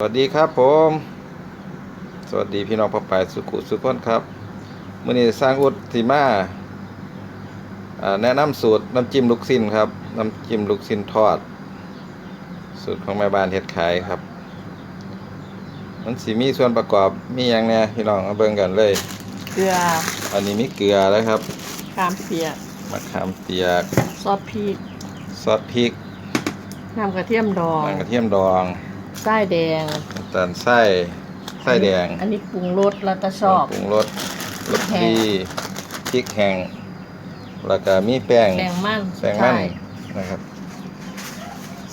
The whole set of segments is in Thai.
สวัสดีครับผม สวัสดีพี่น้องพ่อปายสุขุสุขคนครับมื่อนี้สร้างอุดสีมาอ่าแนะนำสูตรน้ำจิ้มลูกสิ้นครับน้ำจิ้มลูกสิ้นทอด สูตรของแม่บ้านเฮ็ดขายครับ มันสีมีส่วนประกอบมีอย่างแน่พี่น้องมาเบิ่งกันเลย เกลือ อันนี้มีเกลือแล้วครับขามเปียกมะขามเปียกซอสพริกซอสพริกน้ำกระเทียมดองน้ำกระเทียมดอง ไส้แดง น้ำตาลไส้ไส้แดงอันนี้ปรุงรสแล้วแต่ชอบ ปรุงรสรสดีพริกแห้งแล้วก็มีแป้งแป้งมันแป้งมันนะครับ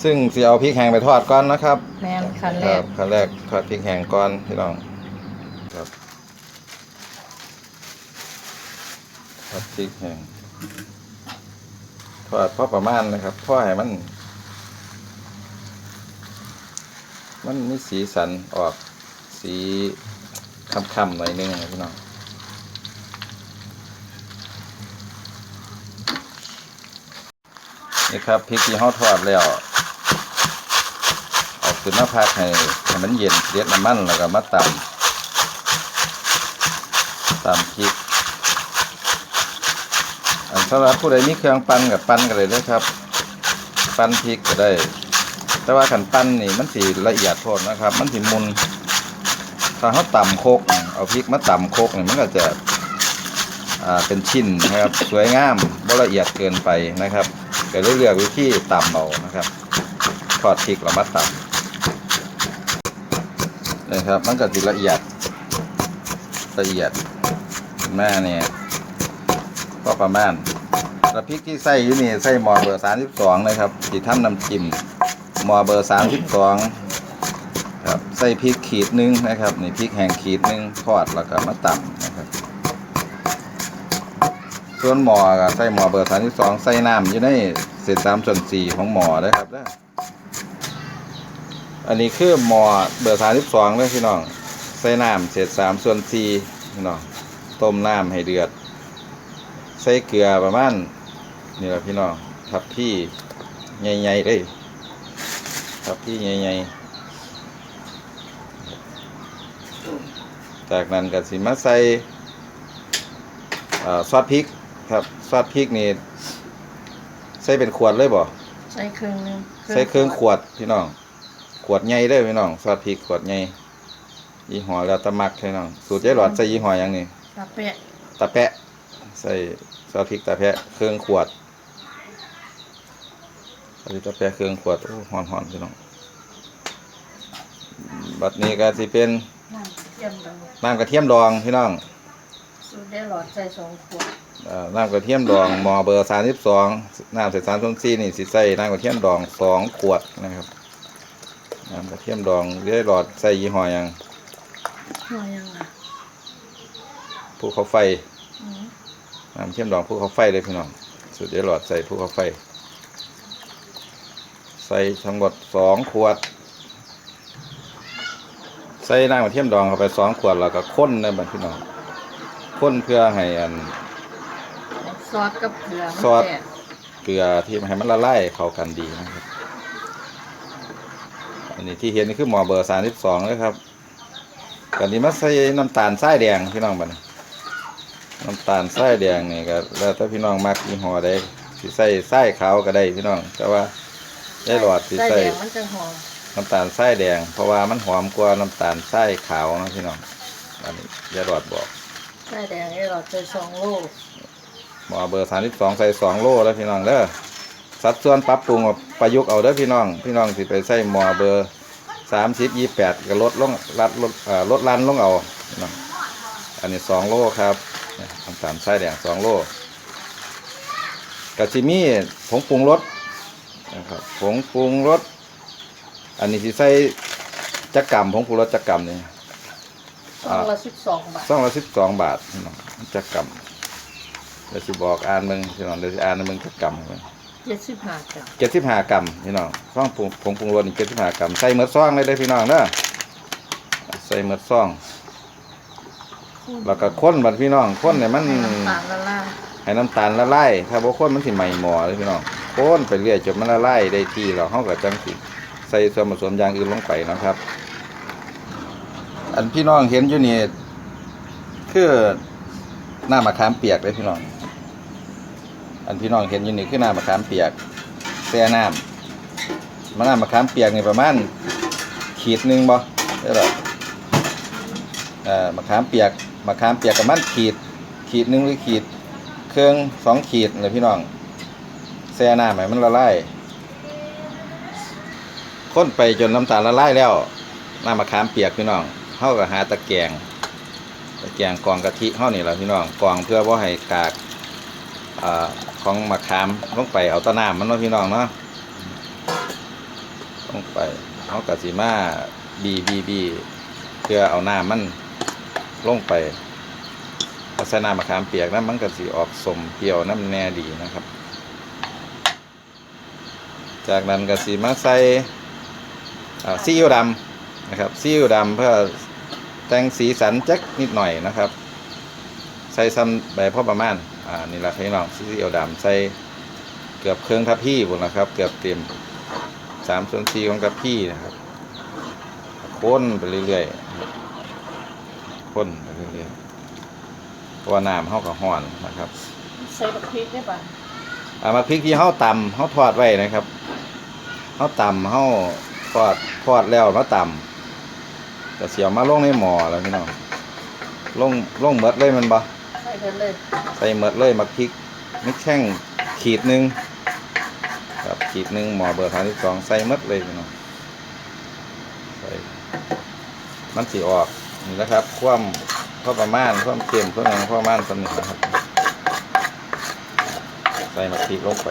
ซึ่งสิเอาพริกแห้งไปทอดก่อนนะครับแมนคันแรครักบขั้นแรกทอดพริกแห้งก่อนพี่น้องครับทอดพริกแห้งทอดพอประมาณนะครับพอให้มัน มันมีสีสันออกสีค่ำๆหน่อยนึงนะพี่น้องนี่ครับพริกที่เขาทอดแล้วเอาขึ้นมาพักให้ให้มันเย็นเรียดน้ำมันแล้วก็มาตำตำพริกอันสำหรับผู้ใดมีเครื่องปั้นกับปั้นกันเลยนะครับ ปั้นพริกก็ได้ แต่ว่าขันปั้นนี่มันสีละเอียดโทษนะครับ มันสีมุนถ้าเขาต่ำโคกเอาพริกมาตำโคกนี่มันก็จะเป็นชิ้นนะครับ สวยงามบ่ละเอียดเกินไปนะครับก็เลือกวิธีต่ำเอานะครับทอดพริกแล้วมาต่ำนะครับ มันก็สิละเอียดละเอียดแม่เนี่ยก็ประมาณแล้วพริกที่ใส่อยู่นี่ใส่หม้อเบอร์สามสิบสองนะครับที่ทำน้ำจิ้ม หม้อเบอร์สามสิบสองครับใส่พริกขีดหนึงนะครับนี่พริกแห้งขีดหนึงทอดแล้วก็มาตำนะครับ ส่วนหมอก็ใส่หมอเบอร์สามที่สองใส่น้ำอยู่ในเศษสามส่วนสี่ของหมอนะครับนะอันนี้คือหมอเบอร์สามที่สองเลยพี่น้องใส่น้ำเศษสามส่วนสี่พี่น้องต้มน้ำให้เดือด ใส่เกลือประมาณนี่แหละพี่น้องทับพี่ใหญ่ๆเลย ทับพี่ใหญ่ๆจากนั้นก็สิมาใส่อ่าซอสพริกครับซอสพริกนี่ใส่เป็นขวดเลยบ่ใส่เครื่องนึงใส่เครื่องขวดพี่น้องขวดใหญ่เลยพี่น้องซอสพริกขวดใหญ่ยี่ห้อแล้วแตะมักพี่น้องสูตรยายหลอดใส่ยี่ห้อหยังนี่ตาเปะตะแปะใส่ซอสพริกตะแปะเครื่องขวด ซอสพริกตะแปะเครื่องขวดโอ้หอนๆพี่น้องบัดนี้ก็สิเป็นน้ำกระเทียมดองน้ำกระเทียมดองพี่น้องสูตรได้หลอดใส่สองขวดเอ่อน้ำกระเทียมดองหมอเบอร์สามสิบสองน้ำใส่สามส่วนสี่นี่สิใส่น้ำกระเทียมดองสองขวดนะครับน้ำกระเทียมดองเรียหลอดใส่ยี่ห้อหยังหัวยังอะภูเขาไฟอืมน้ำกระเทียมดองภูเขาไฟเลยพี่น้องสุดเรียหลอดใส่ภูเขาไฟ ใส่ทั้งหมดสองขวด ใส่น้ำกระเทียมดองเข้าไปสองขวดแล้วก็ข้นนะบัดพี่น้องข้นเพื่อให้อันซอสกับเกลือซอสมันแตกเกลือที่ให้มันละลายเข้ากันดีนะครับ อันนี้ที่เห็นนี่คือหมอเบอร์สามสิบสองเลยครับกันนี้มาใส่น้ำตาลทรายแดงพี่น้องบัดนน้ำตาลทรายแดงนี่ก็แล้วแต่พี่น้องมักยี่ห้อใดสิใส่ทรายขาวก็ได้พี่น้อง แต่ว่า ได้หลอดสิไส้ใส่แดงมันจะหอมน้ำตาลทรายแดง เพราะว่ามันหอมกว่าน้ำตาลทรายขาวนะพี่น้องอันนี้ยายหลอดบอกไส้แดงได้หลอดใส่สองโลหมอเบอร์สามสิบสองใส่สองโลแล้วพี่น้องเด้อสัดส่วนปรับปรุงเอาประยุกต์เอาเด้อพี่น้อง พี่น้องสิไปใส่หมอเบอร์สามสิบยี่แปดก็ลดลงลัดลดเอ่อลดลันลงเอาพี่น้องอันนี้สองโลครับเนี่ยน้ำตาลทรายแดงสองโลกะจิมีผงปรุงรส นะครับผงปรุงรสอันนี้สิใส่จักกรัมผงปรุงรสจักกรัมนี่ซองละสิบสองบาทสองละสิบสองบาทพี่น้องจักกรัมเดี๋ยวสิบอกอ่านมึงพี่น้องเดี๋ยวสิอ่านให้มึงจักกรัมให้มึงเจ็ดสิบห้าจ้ะเจ็ดสิบห้ากรัมพี่น้องซ่องผงผงปรุงรสนี่เจ็ดสิบห้ากรัมใส่เมือดซ่องเลยเด้อพี่น้องเด้อใส่เมือดซ่องแล้วก็ข้นบัดพี่น้องข้นเนี่ยมันให้น้ำตาลละลายให้น้ำตาลละลายถ้าบ่ข้นมันสิไหม้หม้อเลยพี่น้อง ข้นไปเรื่อยจนมันละลายได้ที่แล้วเฮาก็จังสิใส่ส่วนผสมอย่างอื่นลงไปนะครับ อันพี่น้องเห็นอยู่นี่คือหน้ำมะขามเปียกเลยพี่น้อง อันพี่น้องเห็นอยู่นี่คือหน้ำมะขามเปียกแช่น้ำมะน้ำมะขามเปียกนี่ประมาณขีดหนึ่งบ่ได้หรอเอ่อมะขามเปียกมะขามเปียกประมาณขีด ขีดหนึ่งหรือขีด เครื่องสองขีดเลยพี่น้อง แช่น้ำให้มันละลายค้นไปจนน้ำตาลละลายแล้วน้ำมะขามเปียกพี่น้องเฮาก็หาตะแกรงตะแกรงกองกะทิเฮานี่แหละพี่น้องกองเพื่อบ่าให้กากอของมะขามลงไปเอาตะน้ำมันเนาะพี่น้องเนาะลงไปเฮาก็สิมาบีบีบีเพื่อเอาน้ำมันลงไปเอาใส่น้ำมะขามเปียกน้ำมันก็สิออกสมเปรี้ยวน้ำแน่ดีนะครับ จากนั้นก็สิมาใส่อ่าซีอิ๊วดำนะครับซีอิ๊วดำเพื่อแต่งสีสันจักนิดหน่อยนะครับ ใส่ซ้ำใบพ่อประมาณอ่านี่แหละพี่น้องซีอิ๊วดำใส่เกือบเครื่องทัพพี่บุญนะครับ เกือบเต็มสามส่วนสี่ของทัพพี่นะครับข้นไปเรื่อยๆข้นไปเรื่อยๆเพราะว่าน้ำเข้ากับห่อนนะครับ ใส่บักพริกได้ป่ะเอามาพริกที่เฮาตำเฮาทอดไว้นะครับ เฮาตำเฮาทอดทอดแล้วเฮาตำก็เสียวมาลงในหม้อแล้วพี่น้องลงลงหมดเลยแมันบ่ใส่กันเลยใส่หมดเลยมาพริกไม่แข้งขีดหนึงครับขีดหนึงหม้อเบอร์32ใส่หมดเลยพี่น้องใส่มันสิออกนี่แหละครับ ความพอประมาณความเค็มความหยังพอประมาณสำนี้นะครับใส่มาพริกลงไป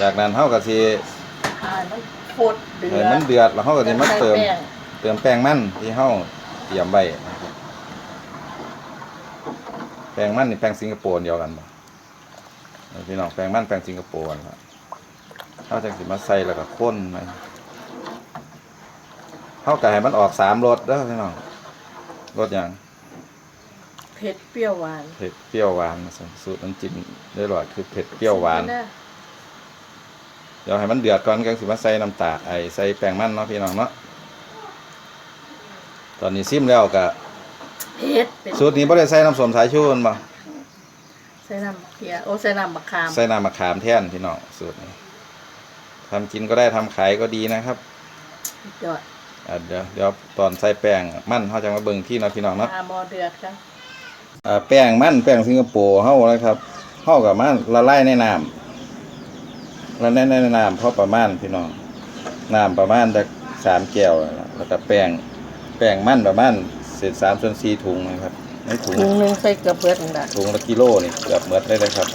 จากนั้นเฮาก็สิอ่ามันโคตรเดือให้ดมันเดือดแล้วเฮาก็สิมาเติม ใส่แป้งเติมแป้งมันที่เฮาเตรียมไว้นะครับแป้งมันนี่แป้งสิงคโปร์เดียวกันบ่นี่พี่น้องแป้งมันแป้งสิงคโปร์นะครับเฮาจังสิมาใส่แล้วก็ข้นไปเฮาก็ให้มันออกสามรสเด้อพี่น้องรสหยังเผ็ดเปรี้ยวหวานเผ็ดเปรี้ยวหวานสูตรน้ำจิ้มได้หลอดคือเผ็ดเปรี้ยวหวานชิมกัะ เดี๋ยวให้มันเดือดก่อนก็สิมาใส่น้ำตาลไอ้ใส่แป้งมันเนาะพี่น้องเนาะตอนนี้ซิมแล้วก็เผ็ดเป็นสูตรนี้บ่ได้ใส่น้ำส้มสายชูมันบ่ใส่น้ำเขียโอ้ใส่น้ำมะขามใส่น้ำมะขามแทนพี่น้องสูตรนี้ทำกินก็ได้ทำขายก็ดีนะครับยอดอะเดี๋ยวเดี๋ยวตอนใส่แป้งมันเฮาจะมาเบิ่งที่เนาะพี่น้องเนาะอาหมอเดือดครับอ่าแป้งมันแป้งสิงคโปร์เฮานะครับเฮากับมันละลายในน้ำ ละลายในน้ำพอประมาณพี่น้องน้ำประมาณจักสามแก้วนั่นล่ะแล้วก็แป้งแป้งมันประมาณเศษสามส่วนสี่ถุงนะครับในถุงถุงหนึงใส่เกลือเบิดนั่นแหละถุงละกิโลนี่เกือบหมดเลยนะครับ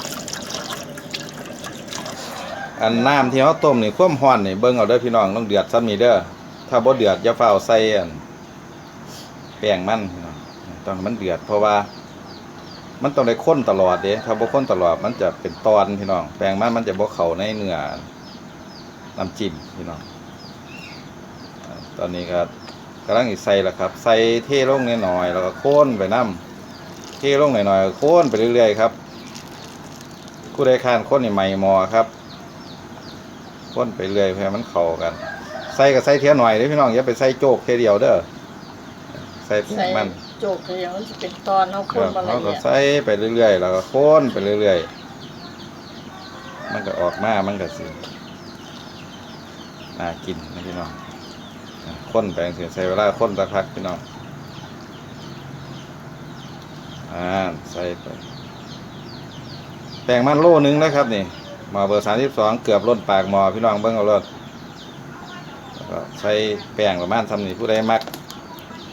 อันน้ำที่เขาต้มนี่ความร้อนนี่เบิ่งเอาเด้อพี่น้องต้องเดือดซ้ำนี่เด้อถ้าบ่เดือดอย่าเฝ้าวใส่อันแป้งมันพี่น้องต้องให้มันเดือดเพราะว่า มันต้องได้ข้นตลอดเด้ถ้าบ่ข้นตลอดมันจะเป็นตอนพี่น้อง แป้งมันมันจะบ่เข้าในเนื้อน้ำจิ้มพี่น้อง ตอนนี้ก็กำลังอีใส่ล้วครับ ใส่เทลงนิดหน่อยแล้วก็ข้นไปน้ำเทลงหน่อยๆโค้นไปเรื่อยๆครับผู้ใดคานโค้นนี่ใหม่มอครับโค้นไปเรื่อยเพื่อมันเข้ากัน ใส่กับใส่เทียหน่อยเด้พี่น้องอย่าไปใส่โจกเทเดียวเด้อใส่ใส่มัน โจกเลยอย่างมันจะเป็นตอนเอาคคนรับมาละเราก็เอียดใส่ไปเรื่อยๆ แล้วก็โค้นไปเรื่อยๆ มันก็ออกมา มันก็สิน่ากินนะพี่น้องอะข้นไปจังซี่ใส่เวลาข้นสักพักพี่น้องอ่าใส่ไปแป้งมันโลนึงนะครับนี่หมอเบอร์สามสิบสองเกือบล้นปากหมอพี่น้องเบิ้งเอารถแล้วก็ใส่แป้งประมาณทำนี่ผู้ใดมัก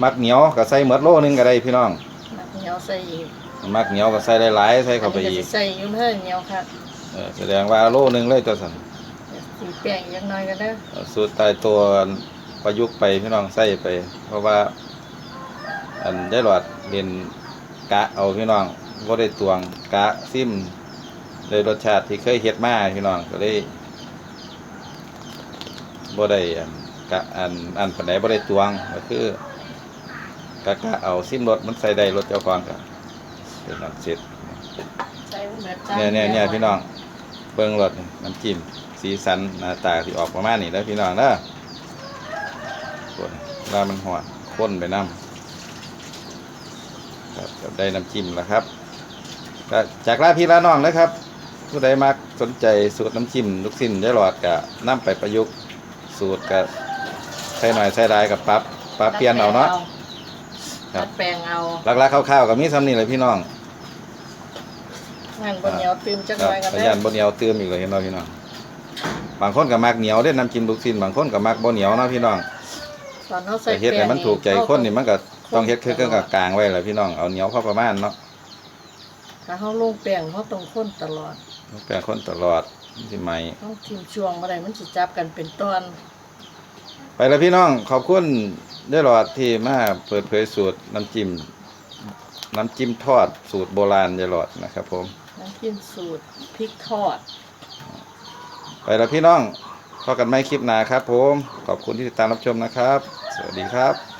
มักเหนียวก็ใส่หมดโลนึงก็ได้พี่น้องน้ำเหนียวใส่อีกมักเหนียวก็ใส่หลายๆใส่เข้าไปนนี้อีก็กสิใส่อยุ่งเพิ่มเหนียวครับเออแสดงว่าโลนึงเลยตัวสันสีแป้งยังน้อยกันเด้อเอาสูตรตายตัวประยุกต์ไปพี่น้องใส่ไป เพราะว่า อันได้หลอดเรียนกะเอาพี่น้องก็ได้ตวงกะซิมเลยรสชาติที่เคยเฮ็ดมาพี่น้องก็ได้บ่ได้อันกะอันอันปานใดบ่ได้ตวงก็คือ กะกะเอาซิมรถมันใส่ได้รถเจ้าของก็เป็นอันเสร็จใส่เหมือนเนี่ยเนี่ยเนี่ยพี่น้องเบิ่งรถนี่น้ำจิ้มสีสันหน้าตาที่ออกประมาณนี้แล้วพี่น้องเด้อโอ้ยเวลามันหอดข้นไปน้ำครับก็ได้น้ำจิ้มแล้วครับก็จากลาพี่ลาน้องเลยครับ ผู้ใดมักสนใจสูตรน้ำจิ้มลูกสิ้นยายหลอดก็นำไปประยุกต์สูตรก็ใส่หน่อยใส่ได้กับปรับปรับเปลี่ยนเอาเนาะ ครัดับดแปลงเอาหลักๆคร่าวๆก็มีซ้ำนี่เลยพี่น้องงานบนเหนียวตื่มจักคหรับน่อยกันพเด้ยาอนบ่เหนียวเติมอีกเลยเห็นเนาะพี่น้อง บางคนก็มักเหนียวเด้น้ำจิ้มลูกสิ้นบางคนก็มักบ่เหนียวเนาะพี่น้องตอนเขาใส่แต่เฮ็ดให้มันถูกใจคนนี่มันก็ต้องเฮ็ดคือตเครื่องลอดกลางๆไว้แหละพี่น้องเอาเหนียวพอประมาณเนาะถ้าเขาลงแป้งเขาต้องข้นตลอดแปลงคนตลอดมันสิไหม ต้องทิมช่วงบ่ได้มันสิจับกันเป็นตอน ไปแล้วพี่น้องขอบคุณ ได้หลอดที่มาเปิดเผยสูตรน้ำจิ้มน้ำจิ้มทอดสูตรโบราณยายหลอดนะครับ ผม น้ำจิ้มสูตรพริกทอด ไปแล้วพี่น้องพบกันใหม่คลิปหน้าครับ ผม ขอบคุณที่ติดตามรับชมนะครับ สวัสดีครับ